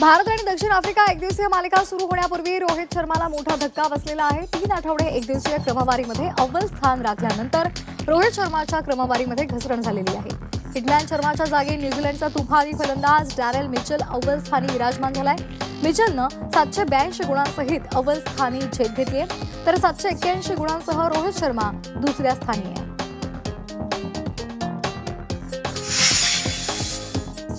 भारत आणि दक्षिण आफ्रिका एकदिवसीय मालिका सुरू होण्यापूर्वी रोहित शर्माला मोठा धक्का बसलेला आहे. तीन आठवडे एकदिवसीय क्रमवारीमध्ये अव्वल स्थान राखल्यानंतर रोहित शर्माच्या क्रमवारीमध्ये घसरण झालेली आहे. हिटमॅन शर्माच्या जागी न्यूझीलंडचा तुफानी फलंदाज डॅरेल मिचल अव्वल स्थानी विराजमान झालाय. मिचलनं सातशे ब्याऐंशी गुणांसहित अव्वल स्थानी झेप घेतली तर सातशे एक्क्याऐंशी गुणांसह रोहित शर्मा दुसऱ्या स्थानी आहे.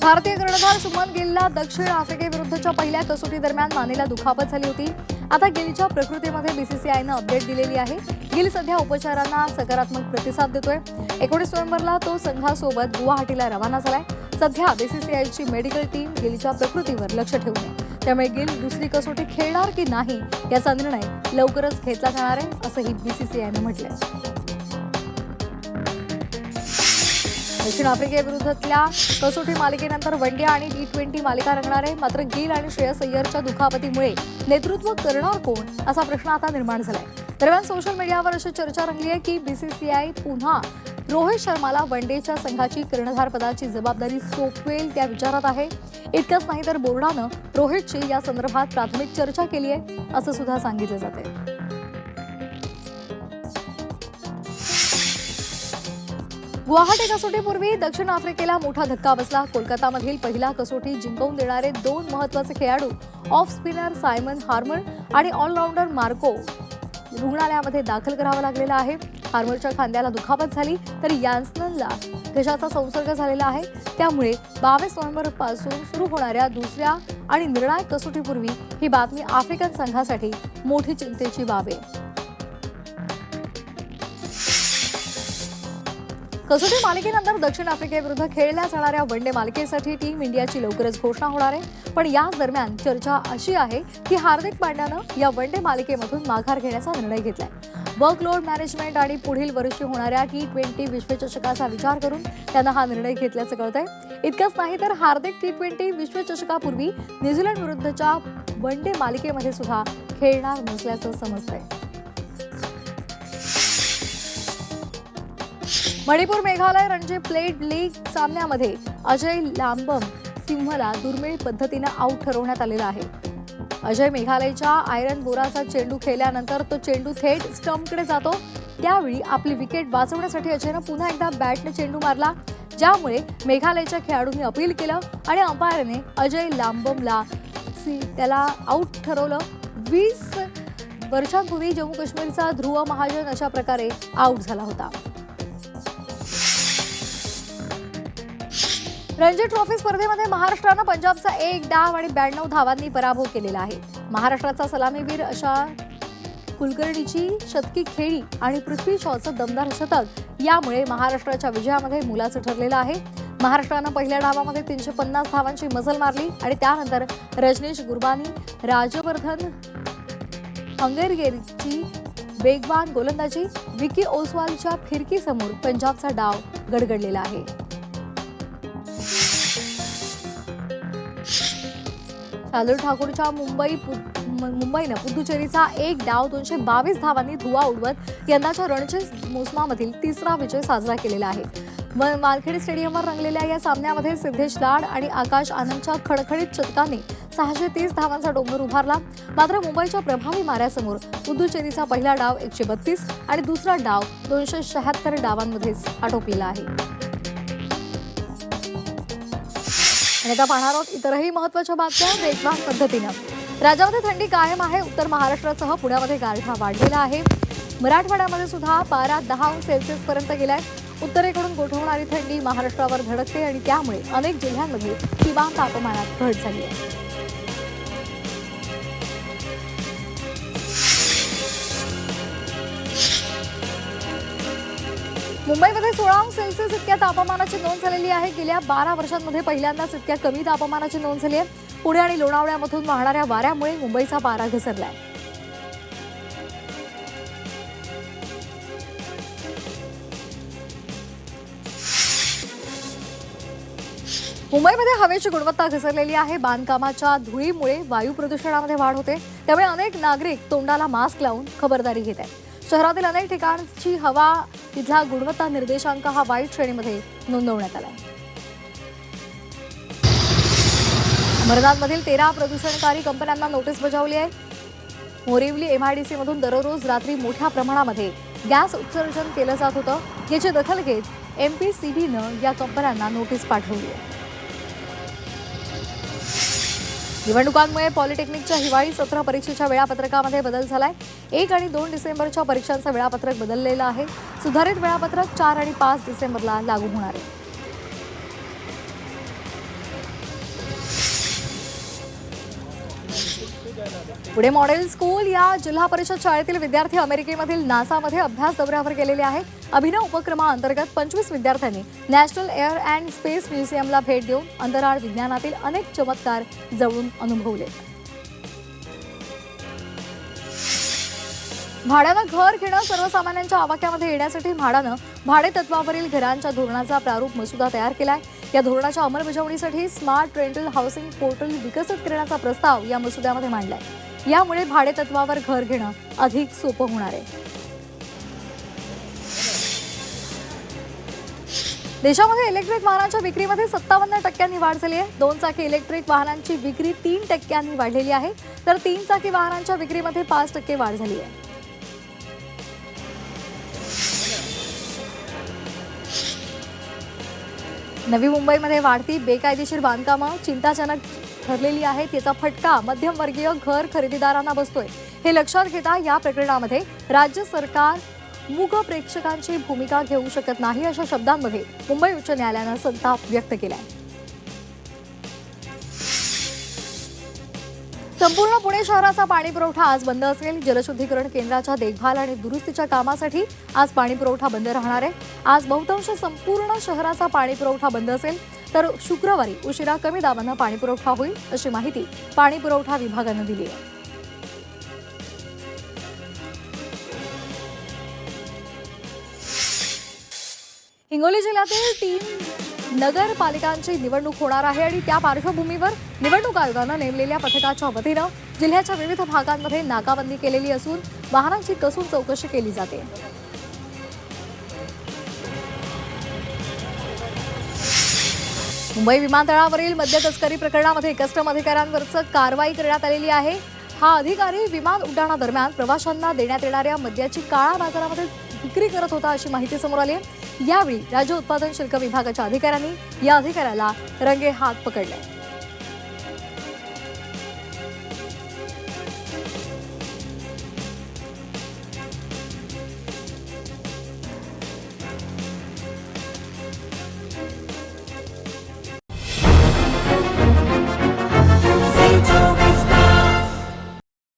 भारतीय कर्णधार सुमन गिलला दक्षिण आफ्रिकेविरुद्धच्या पहिल्या कसोटी दरम्यान मानेला दुखापत झाली होती. आता गिलच्या प्रकृतीमध्ये बीसीसीआयनं अपडेट दिलेली आहे. गिल सध्या उपचारांना सकारात्मक प्रतिसाद देतोय. एकोणीस नोव्हेंबरला तो संघासोबत गुवाहाटीला रवाना झालाय. सध्या बीसीसीआयची मेडिकल टीम गिलच्या प्रकृतीवर लक्ष ठेवून आहे. त्यामुळे गिल दुसरी कसोटी खेळणार की नाही याचा निर्णय लवकरच घेतला जाणार आहे असंही बीसीसीआयनं म्हटलंय. दक्षिण आफ्रिकेविरुद्धतल्या कसोटी मालिकेनंतर वन डे आणि टी ट्वेंटी मालिका रंगणार आहे. मात्र गिल आणि श्रेयस अय्यरच्या दुखापतीमुळे नेतृत्व करणार कोण? असा प्रश्न आता निर्माण झालाय. दरम्यान सोशल मीडियावर अशी चर्चा रंगली आहे की बीसीसीआय पुन्हा रोहित शर्माला वन डेच्या संघाची कर्णधार पदाची जबाबदारी सोपवेल त्या विचारात आहे. इतकंच नाही तर बोर्डानं रोहितची या संदर्भात प्राथमिक चर्चा केली आहे असं सुद्धा सांगितलं जाते गुवाहाटी कसोटीपूर्वी दक्षिण आफ्रिकेला मोठा धक्का बसला. कोलकातामधील पहिला कसोटी जिंकवून देणारे दोन महत्त्वाचे खेळाडू ऑफ स्पिनर सायमन हार्मर आणि ऑलराऊंडर मार्को रुग्णालयामध्ये दाखल करावा लागलेला आहे. हार्मरच्या खांद्याला दुखापत झाली तर यान्सनला घशाचा संसर्ग झालेला आहे. त्यामुळे बावीस नोव्हेंबरपासून सुरू होणाऱ्या दुसऱ्या आणि निर्णायक कसोटीपूर्वी ही बातमी आफ्रिकन संघासाठी मोठी चिंतेची बाब आहे. कसोटी मालिकेनंतर दक्षिण आफ्रिकेविरुद्ध खेळल्या जाणाऱ्या वन डे मालिकेसाठी टीम इंडियाची लवकरच घोषणा होणार आहे. पण याच दरम्यान चर्चा अशी आहे की हार्दिक पांड्यानं या वन डे मालिकेमधून माघार घेण्याचा निर्णय घेतलाय. वर्कलोड मॅनेजमेंट आणि पुढील वर्षी होणाऱ्या टी ट्वेंटी विश्वचषकाचा विचार करून त्यानं हा निर्णय घेतल्याचं कळतंय. इतकंच नाही तर हार्दिक टी ट्वेंटी विश्वचषकापूर्वी न्यूझीलंड विरुद्धच्या वन डे मालिकेमध्ये सुद्धा खेळणार नसल्याचं समजतंय. मणिपूर मेघालय रणजी प्लेट लीग सामन्यामध्ये अजय लांबम सिंहला दुर्मिळ पद्धतीनं आऊट ठरवण्यात आलेला आहे. अजय मेघालयच्या आयरन बोराचा चेंडू खेळल्यानंतर तो चेंडू थेट स्टंपकडे जातो. त्यावेळी आपली विकेट वाचवण्यासाठी अजयनं पुन्हा एकदा बॅटने चेंडू मारला ज्यामुळे मेघालयच्या खेळाडूंनी अपील केलं आणि अंपायरने अजय लांबमला सी- त्याला आऊट ठरवलं. वीस वर्षांपूर्वी जम्मू काश्मीरचा ध्रुव महाजन अशा प्रकारे आऊट झाला होता. रणजी ट्रॉफी स्पर्धेमध्ये महाराष्ट्रानं पंजाबचा एक डाव आणि ब्याण्णव धावांनी पराभव केलेला आहे. महाराष्ट्राचा सलामीवीर अशा कुलकर्णीची शतकी खेळी आणि पृथ्वी शॉचं दमदार शतक यामुळे महाराष्ट्राच्या विजयामध्ये मुलाचं ठरलेलं आहे. महाराष्ट्रानं पहिल्या डावामध्ये तीनशे पन्नास धावांची मजल मारली आणि त्यानंतर रजनीश गुरबानी राजवर्धन हंगेरगेरची वेगवान गोलंदाजी विकी ओसवालच्या फिरकीसमोर पंजाबचा डाव गडगडलेला आहे. शार्दुल ठाकूरच्या मुंबई पु- मुंबईनं पुदुचेरीचा एक डाव दोनशे बावीस धावांनी धुवा उडवत यंदाच्या रणजी मोसमामधील तिसरा विजय साजरा केलेला आहे. म- मालखेड स्टेडियमवर रंगलेल्या या सामन्यामध्ये सिद्धेश लाड आणि आकाश आनंदच्या खडखडीत शतकाने सहाशे तीस धावांचा डोंगर उभारला. मात्र मुंबईच्या प्रभावी माऱ्यासमोर पुदुचेरीचा पहिला डाव एकशे बत्तीस आणि दुसरा डाव दोनशे शहात्तर डावांमध्येच आटोपलेला आहे. आणि आता पाहणार आहोत इतरही महत्त्वाच्या बातम्या वेगवान पद्धतीनं. राज्यामध्ये थंडी कायम आहे. उत्तर महाराष्ट्रासह पुण्यामध्ये गारठा वाढलेला आहे. मराठवाड्यामध्ये सुद्धा पारा दहा अंश सेल्सिअस पर्यंत गेलाय. उत्तरेकडून गोठवणारी थंडी महाराष्ट्रावर धडकते आणि त्यामुळे अनेक जिल्ह्यांमध्ये किमान तापमानात घट झाली आहे. मुंबईमध्ये सोळा अंश सेल्सिअस इतक्या तापमानाची नोंद झालेली आहे. गेल्या बारा वर्षांमध्ये पहिल्यांदाच इतक्या कमी तापमानाची नोंद झाली आहे. पुणे आणि लोणावळ्यामधून वाहणाऱ्या वाऱ्यामुळे मुंबईचा पारा घसरलाय. मुंबईमध्ये हवेची गुणवत्ता घसरलेली आहे. बांधकामाच्या धुळीमुळे वायू प्रदूषणामध्ये वाढ होते. त्यामुळे अनेक नागरिक तोंडाला मास्क लावून खबरदारी घेत आहेत. शहरातील अनेक ठिकाणची हवा तिथला गुणवत्ता निर्देशांक हा वाईट श्रेणीमध्ये नोंदवण्यात आला अंबरनाथमधील तेरा प्रदूषणकारी कंपन्यांना नोटीस बजावली आहे. मोरिवली एमआयडीसी मधून दररोज रात्री मोठ्या प्रमाणामध्ये गॅस उत्सर्जन केलं जात होतं. याची दखल घेत एमपीसीबीनं या कंपन्यांना नोटीस पाठवली आहे. निवडणुकांमुळे पॉलिटेक्निकच्या हिवाळी सत्र परीक्षेच्या वेळापत्रकामध्ये बदल झालाय. एक आणि दोन डिसेंबरच्या परीक्षांचं वेळापत्रक बदललेलं आहे. सुधारित वेळापत्रक चार आणि पाच डिसेंबरला लागू होणार आहे. पुढे मॉडेल स्कूल या जिल्हा परिषद शाळेतील विद्यार्थी अमेरिकेमधील नासामध्ये अभ्यास दौऱ्यावर गेलेले आहेत. अभिनव उपक्रमाअंतर्गत पंचवीस विद्यार्थ्यांनी नॅशनल एअर अँड स्पेस म्युझियमला भेट देऊन अंतराळ विज्ञानातील अनेक चमत्कार जवळून अनुभवले. भाड्यानं घर घेणं सर्वसामान्यांच्या आवाक्यामध्ये येण्यासाठी म्हाडानं भाडेतत्वावरील घरांच्या धोरणाचा प्रारूप मसुदा तयार केला आहे या धोरणाच्या अंमलबजावणीसाठी स्मार्ट रेंटल हाऊसिंग पोर्टल विकसित करण्याचा प्रस्ताव या मसुद्यामध्ये मांडला आहे यामुळे भाडेतत्वावर घर घेणं अधिक सोपं होणार आहे. देशामध्ये इलेक्ट्रिक वाहनांच्या विक्रीमध्ये सत्तावन्न टक्क्यांनी वाढ झाली आहे. दोन चाकी इलेक्ट्रिक वाहनांची विक्री तीन टक्क्यांनी वाढलेली आहे. तर तीन चाकी वाहनांच्या विक्रीमध्ये पाच टक्के वाढ झाली आहे. नवी मुंबईमध्ये वाढती बेकायदेशीर बांधकामं चिंताजनक ठरलेली आहेत याचा फटका मध्यमवर्गीय घर खरेदीदारांना बसतोय. हे लक्षात घेता या प्रकरणामध्ये राज्य सरकार मूक प्रेक्षकांची भूमिका घेऊ शकत नाही अशा शब्दांमध्ये मुंबई उच्च न्यायालयानं संताप व्यक्त केला आहे संपूर्ण पुणे शहराचा पाणी पुरवठा आज बंद असेल. जलशुद्धीकरण केंद्राच्या देखभाल आणि दुरुस्तीच्या कामासाठी आज पाणी पुरवठा बंद राहणार आहे. आज बहुतांश संपूर्ण शहराचा पाणी पुरवठा बंद असेल. तर शुक्रवारी उशिरा कमी दाबानं पाणी पुरवठा होईल अशी माहिती पाणी पुरवठा विभागानं दिली आहे. हिंगोली जिल्ह्यातील तीन नगरपालिकांची निवडणूक होणार आहे आणि त्या पार्श्वभूमीवर निवडणूक आयोगानं नेमलेल्या पथकाच्या वतीनं जिल्ह्याच्या विविध भागांमध्ये नाकाबंदी केलेली असून वाहनांची कसून चौकशी केली जाते. मुंबई विमानतळावरील मद्य तस्करी प्रकरणामध्ये कस्टम अधिकाऱ्यांवरच कारवाई करण्यात आलेली आहे. हा अधिकारी विमान उड्डाणादरम्यान प्रवाशांना देण्यात येणाऱ्या मद्याची काळा बाजारामध्ये विक्री करत होता अशी माहिती समोर आली आहे. यावेळी राज्य उत्पादन शुल्क विभागाच्या अधिकाऱ्यांनी या अधिकाऱ्याला रंगे हात पकडले.